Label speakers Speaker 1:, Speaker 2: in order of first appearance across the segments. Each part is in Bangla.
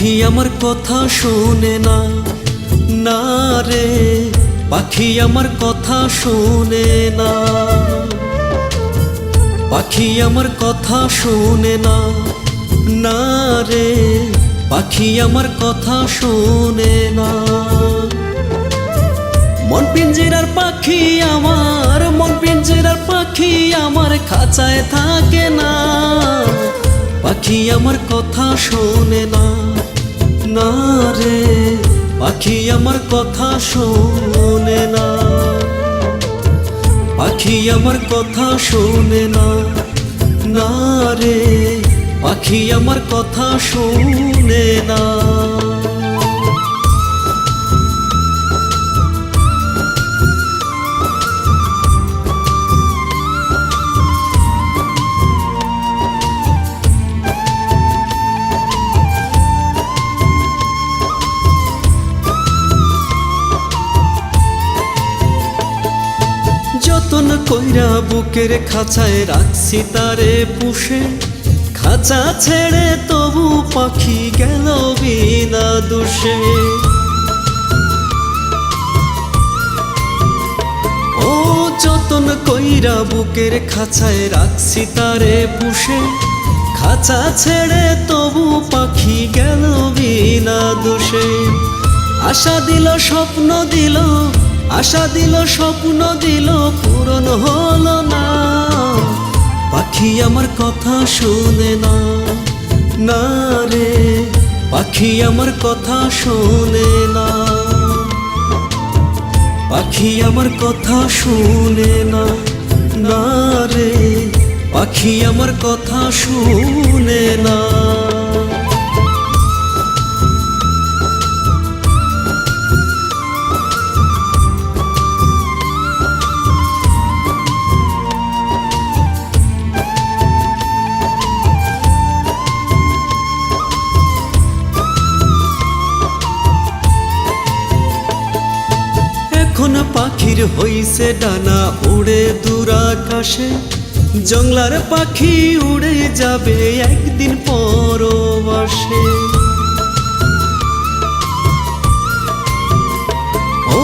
Speaker 1: পাখি আমার কথা শোনে না না রে। পাখি আমার কথা শোনে না। পাখি আমার কথা শোনে না না রে। পাখি আমার কথা শোনে না। মন পিঞ্জিরার পাখি আমার, মন পিঞ্জিরার পাখি আমার খাঁচায় থাকে না। পাখি আমার কথা শোনে না। না রে? পাখি আমার কথা শোনে না। পাখি আমার কথা শোনে না। না রে, পাখি আমার কথা শোনে না। যতন কইরা বুকের খাঁচায় রাখছি তারে পুষে। খাঁচা ছেড়ে তবু পাখি গেল বিনা দোষে। ও যতন কইরা বুকের খাঁচায় রাখছি তারে পুষে। খাঁচা ছেড়ে তবু পাখি গেল বিনা দোষে। আশা দিল, স্বপ্ন দিল আশা দিল, স্বপ্ন দিল, পূরণ হলো না। পাখি আমার কথা শুনে না না রে। পাখি আমার কথা শুনে না, পাখি আমার কথা শুনে না না রে। পাখি আমার কথা শুনে না। পাখির হইছে ডানা উড়ে দূর আকাশে। জংলার পাখি উড়ে যাবে একদিন পরবাসে। ও,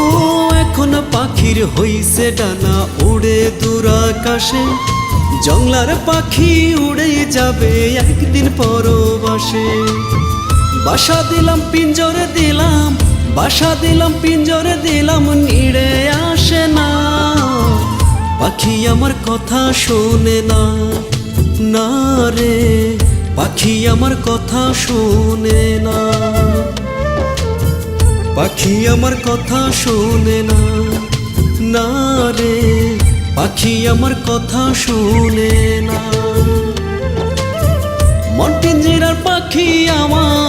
Speaker 1: এখন পাখির হইছে ডানা উড়ে দূর আকাশে। জংলার পাখি উড়ে যাবে একদিন পরবাসে। বাসা দিলাম, পিঞ্জরে দিলাম বাসা দিলাম, পিঞ্জরে দিলাম, নিড়ে আসে না। পাখি আমার কথা শোনে না না রে। পাখি আমার কথা শোনে না। পাখি আমার কথা শোনে না না রে। পাখি আমার কথা শোনে না। মন পিঞ্জিরার পাখি আমার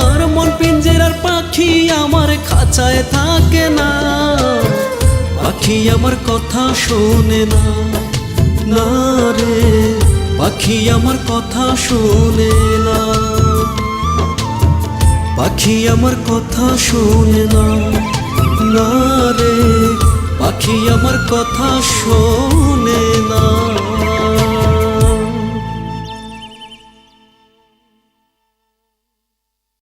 Speaker 1: পাখি আমার খাঁচায় থাকে না। পাখি আমার কথা শোনে না। না রে, পাখি আমার কথা শোনে না। পাখি আমার কথা শোনে না। না রে, পাখি আমার কথা শোনে